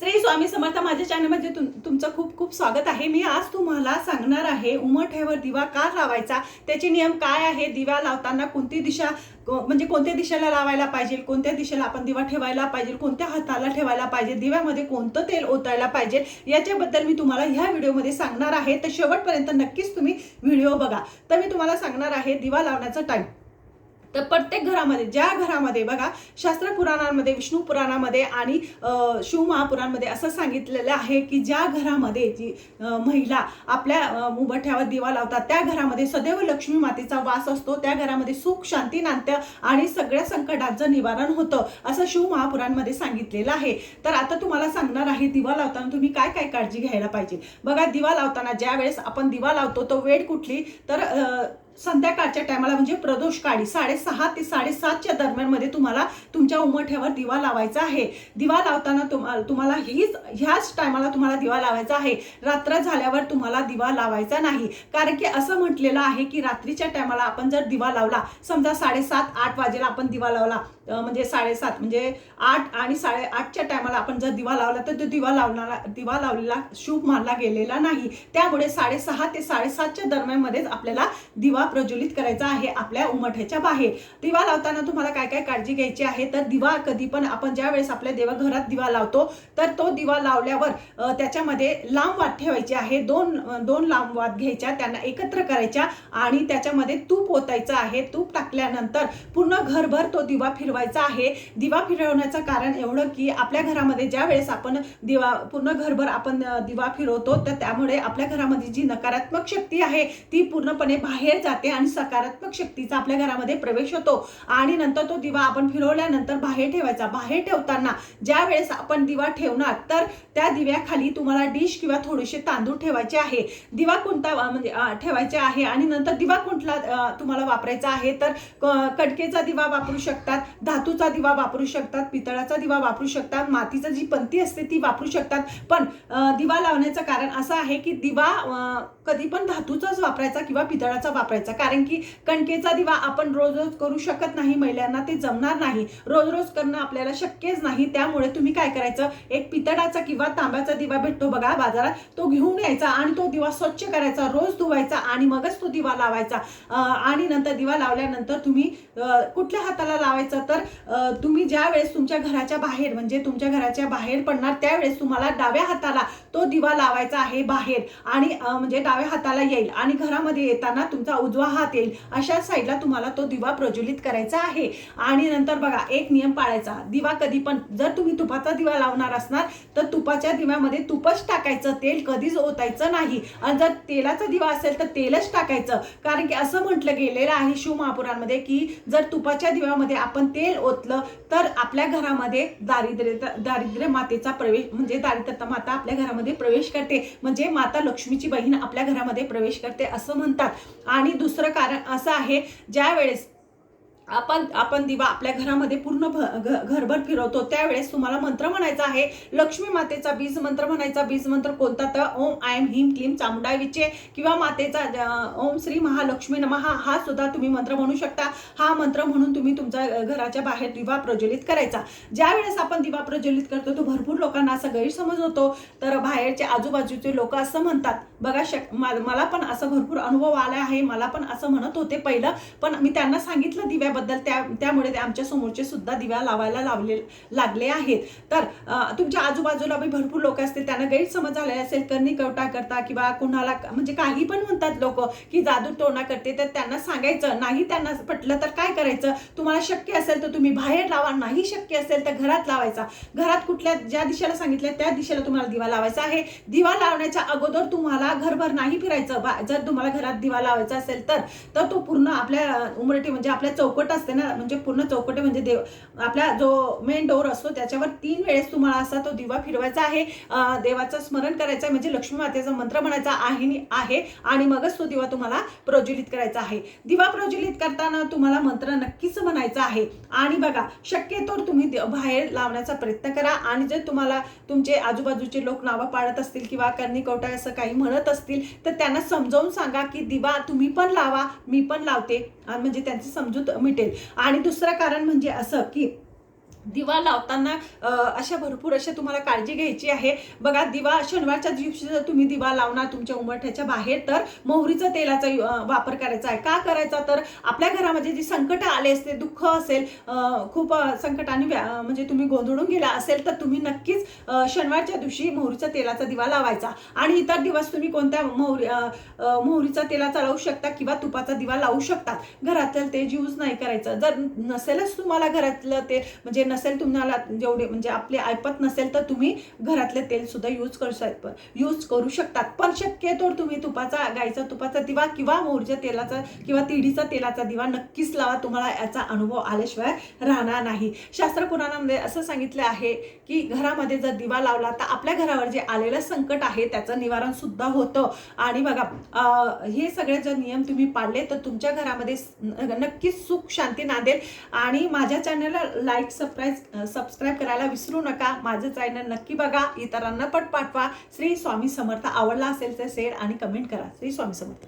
श्री स्वामी समर्थ माझ्या चॅनलमध्ये तुम तुमचं खूप खूप स्वागत आहे. मी आज तुम्हाला सांगणार आहे उमठ्यावर दिवा का लावायचा? त्याचे नियम काय आहे दिवा लावताना कोणती दिशा म्हणजे कोणत्या दिशेला लावायला पाहिजे? कोणत्या दिशेला आपण दिवा ठेवायला पाहिजे? कोणत्या हाताला ठेवायला पाहिजे? दिव्यामध्ये कोणतं तेल ओतायला पाहिजे? याच्याबद्दल मी तुम्हाला ह्या व्हिडिओमध्ये सांगणार आहे. तर शेवटपर्यंत नक्कीच तुम्ही व्हिडिओ बघा. तर मी तुम्हाला सांगणार आहे दिवा लावण्याचा टाईम तर प्रत्येक घरामध्ये ज्या घरामध्ये बघा शास्त्र पुराणांमध्ये विष्णू पुराणामध्ये आणि अं, शिव महापुराणमध्ये असं सांगितलेलं आहे की ज्या घरामध्ये जी महिला आपल्या अं, दिवा लावतात त्या घरामध्ये सदैव लक्ष्मी मातेचा वास असतो त्या घरामध्ये सुख शांती नांत्य आणि सगळ्या संकटांचं निवारण होतं असं शिव महापुराणमध्ये सांगितलेलं आहे. तर आता तुम्हाला सांगणार आहे दिवा लावताना तुम्ही काय काय काळजी घ्यायला पाहिजे? बघा दिवा लावताना ज्या वेळेस आपण दिवा लावतो तो वेळ कुठली? तर संध्याकाळच्या टायमाला म्हणजे प्रदोष काळी साडेसहा ते साडेसातच्या दरम्यानमध्ये तुम्हाला तुमच्या उमठ्यावर दिवा लावायचा आहे. दिवा लावताना तुम्हाला तुम्हाला हीच ह्याच टायमाला तुम्हाला दिवा लावायचा आहे. रात्र झाल्यावर तुम्हाला दिवा लावायचा नाही. कारण की असं म्हटलेलं आहे की रात्रीच्या टायमाला आपण जर दिवा लावला समजा साडेसात आठ वाजेला आपण दिवा लावला म्हणजे साडेसात म्हणजे आठ आणि साडेआठच्या टायमाला आपण जर दिवा लावला तर तो दिवा लावणारा दिवा लावलेला शुभ मानला गेलेला नाही. त्यामुळे साडेसहा ते साडेसातच्या दरम्यानमध्येच आपल्याला दिवा प्रज्वलित करायचा आहे आपल्या उमठ्याच्या बाहेर. दिवा लावताना तुम्हाला काय काय काळजी घ्यायची आहे? तर दिवा कधी पण आपण ज्या वेळेस आपल्या देवघरात दिवा लावतो तर तो दिवा लावल्यावर त्याच्यामध्ये लांब वात ठेवायची आहे. दोन दोन लांब वात घ्यायच्या त्यांना एकत्र करायच्या आणि त्याच्यामध्ये तूप ओतायचं आहे. तूप टाकल्यानंतर पूर्ण घरभर तो दिवा फिरवायचा आहे. दिवा फिरवण्याचं कारण एवढं की आपल्या घरामध्ये ज्या वेळेस आपण दिवा पूर्ण घरभर आपण दिवा फिरवतो तर त्यामुळे आपल्या घरामध्ये जी नकारात्मक शक्ती आहे ती पूर्णपणे बाहेर जाते. आणि सकारात्मक शक्तीचा आपल्या घरामध्ये प्रवेश होतो. आणि नंतर तो दिवा आपण फिरवल्यानंतर बाहेर ठेवायचा. बाहेर ठेवताना ज्या वेळेस आपण दिवा ठेवणार तर त्या दिव्याखाली तुम्हाला डिश किंवा थोडेसे तांदूळ ठेवायचे आहे. दिवा कोणता म्हणजे ठेवायचे आहे आणि नंतर दिवा कुठला तुम्हाला वापरायचा आहे तर कडकेचा दिवा वापरू शकतात धातूचा दिवा वापरू शकतात पितळाचा दिवा वापरू शकतात मातीचा जी पंती असते ती वापरू शकतात. पण दिवा लावण्याचं कारण असं आहे की दिवा कधी पण धातूचाच वापरायचा किंवा पितळाचा वापरायचा कारण की कणकेचा दिवा आपण रोज रोज करू शकत नाही महिलांना ते जमणार नाही. रोज रोज करणं आपल्याला शक्यच नाही. त्यामुळे तुम्ही काय करायचं? एक पितळाचा किंवा तांब्याचा दिवा भेटतो बघा बाजारात. तो घेऊन यायचा आणि तो दिवा स्वच्छ करायचा. रोज धुवायचा आणि मगच तो दिवा लावायचा. आणि नंतर दिवा लावल्यानंतर तुम्ही कुठल्या हाताला लावायचा? तर तुम्ही ज्या वेळेस तुमच्या घराच्या बाहेर म्हणजे तुमच्या घराच्या बाहेर पडणार त्यावेळेस तुम्हाला डाव्या हाताला तो दिवा लावायचा आहे बाहेर. आणि म्हणजे डाव्या हाताला येईल. आणि घरामध्ये येताना तुमचा उजवा हात येईल. अशा साईडला तुम्हाला तो दिवा प्रज्वलित करायचा आहे. आणि नंतर बघा एक नियम पाळायचा. दिवा कधी पण जर तुम्ही तुपाचा दिवा लावणार असणार तर तुपाच्या दिव्यामध्ये तुपच टाकायचं. तेल कधीच ओतायचं नाही. आणि जर तेलाचा दिवा असेल तर तेलच टाकायचं. कारण की असं म्हटलं गेलेलं आहे शिव महापुरांमध्ये की जर तुपाच्या दिव्यामध्ये आपण तेल ओतलं तर आपल्या घरामध्ये दारिद्र्य दारिद्र्य मातेचा प्रवेश म्हणजे दारिद्र्य माता आपल्या घरामध्ये प्रवेश करते. म्हणजे माता लक्ष्मीची बहीण आपल्या घरामध्ये प्रवेश करते असं म्हणतात. आणि दुसरं कारण असं आहे ज्या वेळेस आपण आपण दिवा आपल्या घरामध्ये पूर्ण भ- घ- घरभर फिरवतो त्यावेळेस तुम्हाला मंत्र म्हणायचा आहे. लक्ष्मी मातेचा बीज मंत्र म्हणायचा. बीज मंत्र कोणता? तर ओम आयम हिम क्लीम चामुंडाविचे किंवा मातेचा ओम श्री महालक्ष्मी नमः हा सुद्धा तुम्ही मंत्र म्हणू शकता. हा मंत्र म्हणून तुम्ही तुमच्या घराच्या बाहेर दिवा प्रज्वलित करायचा. ज्या वेळेस आपण दिवा प्रज्वलित करतो तो भरपूर लोकांना असा गैरसमज होतो. तर बाहेरचे आजूबाजूचे लोक असं म्हणतात. बघा शक मला पण असं भरपूर अनुभव आला आहे. मला पण असं म्हणत होते पहिलं. पण मी त्यांना सांगितलं त्याबद्दल त्या त्यामुळे ते आमच्या समोरचे सुद्धा दिवा लावायला लावले लागले आहेत. तर तुमच्या आजूबाजूला बी भरपूर लोक असतील त्यांना गैरसमज झालेला असेल करणी कवटा करता किंवा कोणाला म्हणजे काही पण म्हणतात लोक की जादू टोना करते तर त्यांना सांगायचं नाही त्यांना पटलं तर काय करायचं? तुम्हाला शक्य असेल तर तुम्ही बाहेर लावा नाही शक्य असेल तर घरात लावायचा. घरात कुठल्या ज्या दिशेला सांगितलं त्या दिशेला तुम्हाला दिवा लावायचा आहे. दिवा लावण्याच्या अगोदर तुम्हाला घरभर नाही फिरायचं. बा- जर तुम्हाला घरात दिवा लावायचा असेल तर तर तो पूर्ण आपल्या उमरटी म्हणजे आपल्या चौकट असते ना म्हणजे पूर्ण चौकटे म्हणजे देव आपला जो मेन डोर असतो त्याच्यावर तीन वेळेस तुम्हाला असा तो दिवा फिरवायचा आहे. देवाचं स्मरण करायचं आहे म्हणजे लक्ष्मी मातेचा मंत्र म्हणायचा आहे आहे आणि मगच तो दिवा तुम्हाला प्रज्वलित करायचा आहे. दिवा प्रज्वलित करताना तुम्हाला मंत्र नक्कीच म्हणायचा आहे. आणि बघा शक्यतो तुम्ही बाहेर लावण्याचा प्रयत्न करा आणि जर तुम्हाला तुमचे आजूबाजूचे लोक नावं पाळत असतील किंवा कर्णी कवटा असं काही म्हणत असतील तर त्यांना समजावून सांगा की दिवा तुम्ही पण लावा मी पण लावते. म्हणजे त्यांची समजूत मिटेल. आणि दुसरं कारण म्हणजे असं की दिवा लावताना अशा भरपूर अशा तुम्हाला काळजी घ्यायची आहे. बघा दिवा शनिवारच्या दिवशी जर तुम्ही दिवा लावणार तुमच्या उमरठ्याच्या बाहेर तर मोहरीचं तेलाचा वापर करायचा आहे. का करायचा? तर आपल्या घरामध्ये जी संकट आले असते दुःख असेल खूप संकटाने व्या- म्हणजे तुम्ही गोंधळून गेला असेल तर तुम्ही नक्कीच शनिवारच्या दिवशी मोहरीचा तेलाचा दिवा लावायचा. आणि इतर दिवस तुम्ही कोणत्या मोहरी मोहरीचा तेलाचा लावू शकता किंवा तुपाचा दिवा लावू शकतात. घरातलं ते यूज नाही करायचं. जर नसेलच तुम्हाला घरातलं ते म्हणजे नसेल तुम्हाला जेवढे म्हणजे आपले ऐपत नसेल तर तुम्ही घरातले तेल सुद्धा यूज करू शकता यूज करू शकतात. पण शक्यतो तुम्ही तुपाचा गाईचा तुपाचा दिवा किंवा मोरच्या तेलाचा किंवा तिडीचा तेलाचा दिवा नक्कीच लावा. तुम्हाला याचा अनुभव आल्याशिवाय राहणार नाही. शास्त्र पुराणामध्ये असं सांगितलं आहे की घरामध्ये जर दिवा लावला तर आपल्या घरावर जे आलेलं संकट आहे त्याचं निवारण सुद्धा होतं. आणि बघा हे सगळे जर नियम तुम्ही पाळले तर तुमच्या घरामध्ये नक्कीच सुख शांती नांदेल. आणि माझ्या चॅनलला लाईक सबस्क्राईब सबस्क्राईब करायला विसरू नका. माझं चॅनल नक्की बघा. इतरांना पण पाठवा. श्री स्वामी समर्थ. आवडला असेल तर शेअर आणि कमेंट करा. श्री स्वामी समर्थ.